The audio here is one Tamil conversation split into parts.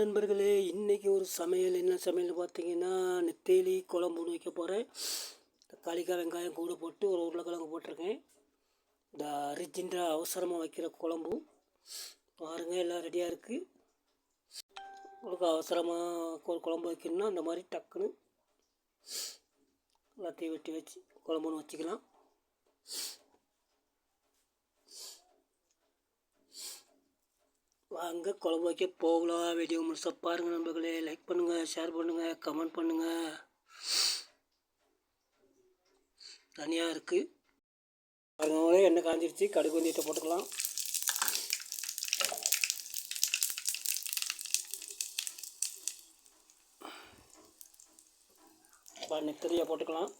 நண்பர்களே இன்றைக்கி ஒரு சமையல் என்ன சமையல்னு பார்த்தீங்கன்னா நெத்தேலி குழம்புன்னு வைக்க போகிறேன் தக்காளிக்காய் வெங்காயம் கூட போட்டு ஒரு உருளைக்கிழங்கு போட்டிருக்கேன். இந்த அரிஜின்ற அவசரமாக வைக்கிற குழம்பு. பாருங்கள் எல்லாம் ரெடியாக இருக்குது உங்களுக்கு அவசரமாக ஒரு குழம்பு வைக்கணும்னா அந்த மாதிரி டக்குன்னு எல்லாத்தையும் வெட்டி வச்சு குழம்புன்னு வச்சுக்கலாம். அங்கே குழம்பு வைக்க போகலாம். வீடியோ முழுசாக பாருங்கள் நண்பர்களே. லைக் பண்ணுங்கள் ஷேர் பண்ணுங்கள் கமெண்ட் பண்ணுங்கள் தனியாக இருக்குது பாருங்களே எண்ணெய் காஞ்சிருச்சு. கடுகு வந்தியத்தை போட்டுக்கலாம். நெத்தரியாக போட்டுக்கலாம்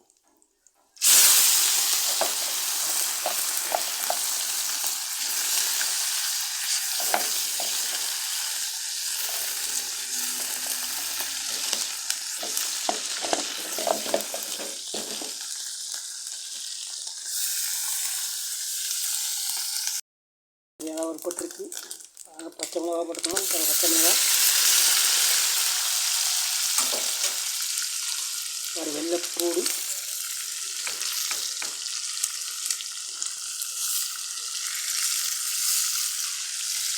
மிளகா ஒரு போட்டிருக்கு. பச்சை மிளகா போட்டுக்கணும். பச்சை மிளகா. ஒரு வெள்ளைப்பூடு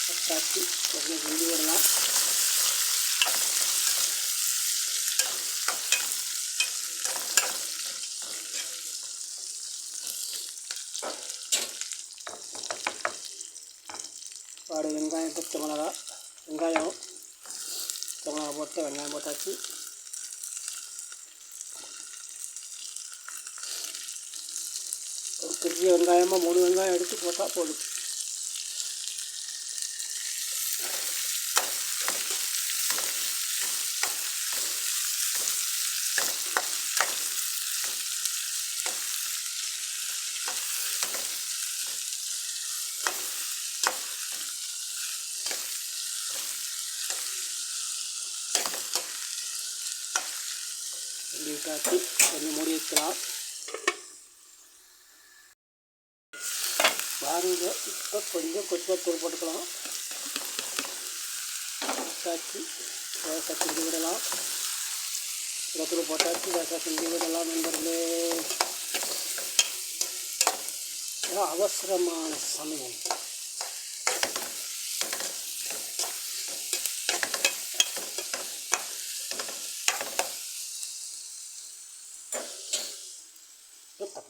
பட்டாச்சு கொஞ்சம் கிண்டி விடலாம் பாடு வெங்காயம் பச்சை மிளகா வெங்காயம் பச்சை மிளகா போட்டு வெங்காயம் போட்டாச்சு ஒரு பெரிய வெங்காயமாக மூணு வெங்காயம் எடுத்து போட்டால் போதும் காட்டி கொஞ்சம் மூடி வைக்கலாம். பாருங்க இப்போ கொஞ்சம் கொத்தத்தூள் போட்டுக்கலாம். காய்ச்சி வேசா செஞ்சு விடலாம். தூள் போட்டாச்சு வேசா செஞ்சு விடலாம் நண்பர்களே. அவசரமான சமயம்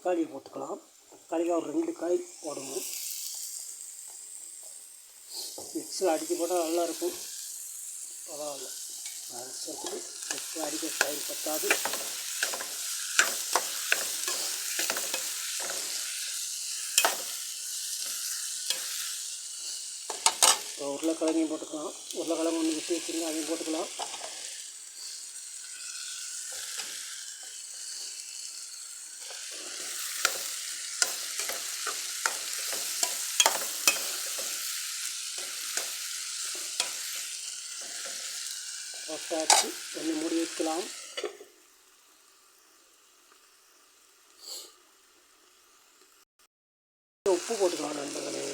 தக்காளி போட்டுக்கலாம். தக்காளியில் ஒரு ரெண்டு காய் போடணும். மிக்ஸில் அடிக்க போட்டால் நல்லாயிருக்கும். பரவாயில்ல. அவசரத்துக்கு மிக்ஸில் அடிக்க டைம் பற்றாது இப்போ உருளைக்கிழங்கையும் போட்டுக்கலாம். உருளைக்கிழங்கு ஒன்று விட்டு வச்சுருங்க அதையும் போட்டுக்கலாம். போட்டாச்சு கொஞ்சம் மூடி வைக்கலாம். உப்பு போட்டுக்கலாம் நண்பர்களே.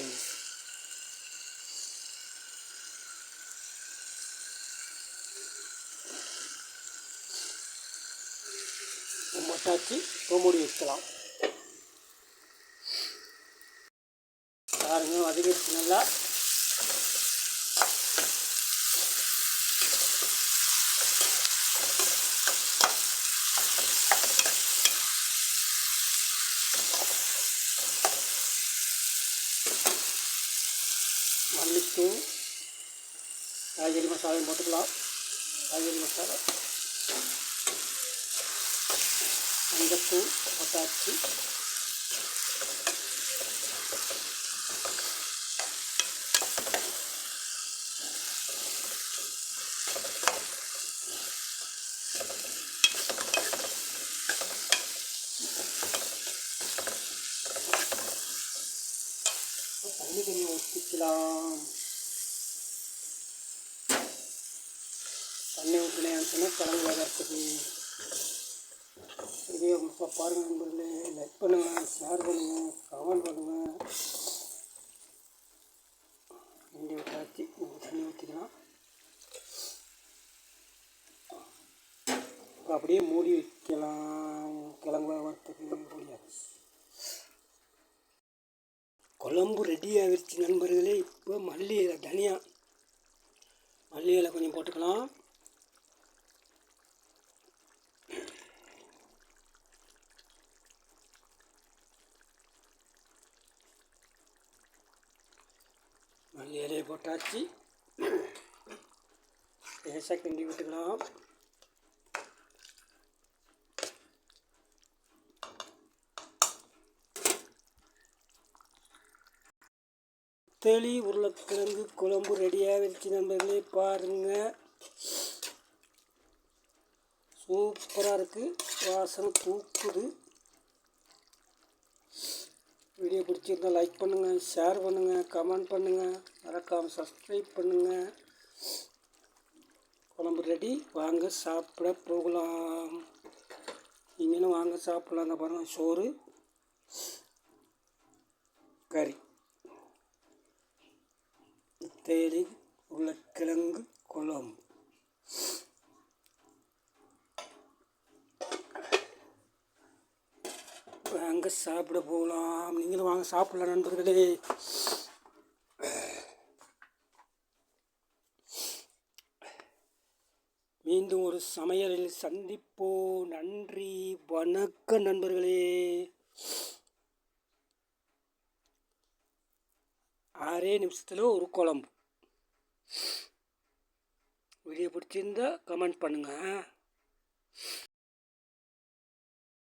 மட்டாச்சு இப்போ மூடி வைக்கலாம். பாருங்க வதங்கிடுச்சு நல்லா. टू राजगिरी मसाला में बटर राजगिरी मसाला अंदर टू தண்ணி ஊற்றினேன்னு சொன்னால் கிழங்கு வதர்க்குது இதே இப்போ பாருங்கள் நண்பர்களே லைக் பண்ணுங்கள் ஷேர் பண்ணுங்கள் கமெண்ட் பண்ணுங்கள் இண்டி விட்டாச்சு தண்ணி ஊற்றிக்கலாம் அப்படியே மூடி வைக்கலாம். கிழங்கு வரத்துக்கு முடியாது குழம்பு ரெடி ஆகிருச்சு நண்பர்களே. இப்போ மல்லி இலை தனியா. மல்லி இலை கொஞ்சம் போட்டுக்கலாம். மல்லி இலையை போட்டாச்சு லேசாக கிண்டி விட்டுக்கலாம் தெளி உருளைக்கிழங்கு குழம்பு ரெடியாகிருச்சு நண்பர்களே பாருங்கள் சூப்பராக இருக்குது வாசனை தூக்குது வீடியோ பிடிச்சிருந்தால் லைக் பண்ணுங்கள் ஷேர் பண்ணுங்கள் கமெண்ட் பண்ணுங்கள் மறக்காமல் சப்ஸ்கிரைப் பண்ணுங்கள் குழம்பு ரெடி வாங்க சாப்பிட போகலாம். நீங்களும் வாங்க சாப்பிடலாம். அந்த பாருங்கள் சோறு கறி. தேலி உருளைக்கிழங்கு குழம்பு. வாங்க சாப்பிட போகலாம் நீங்களும் வாங்க சாப்பிடலாம் நண்பர்களே. மீண்டும் ஒரு சமையலில் சந்திப்போம். நன்றி வணக்கம் நண்பர்களே. ஆறே நிமிஷத்தில் ஒரு குழம்பு. வீடியோ பிடிச்சிருந்தா கமெண்ட் பண்ணுங்கள்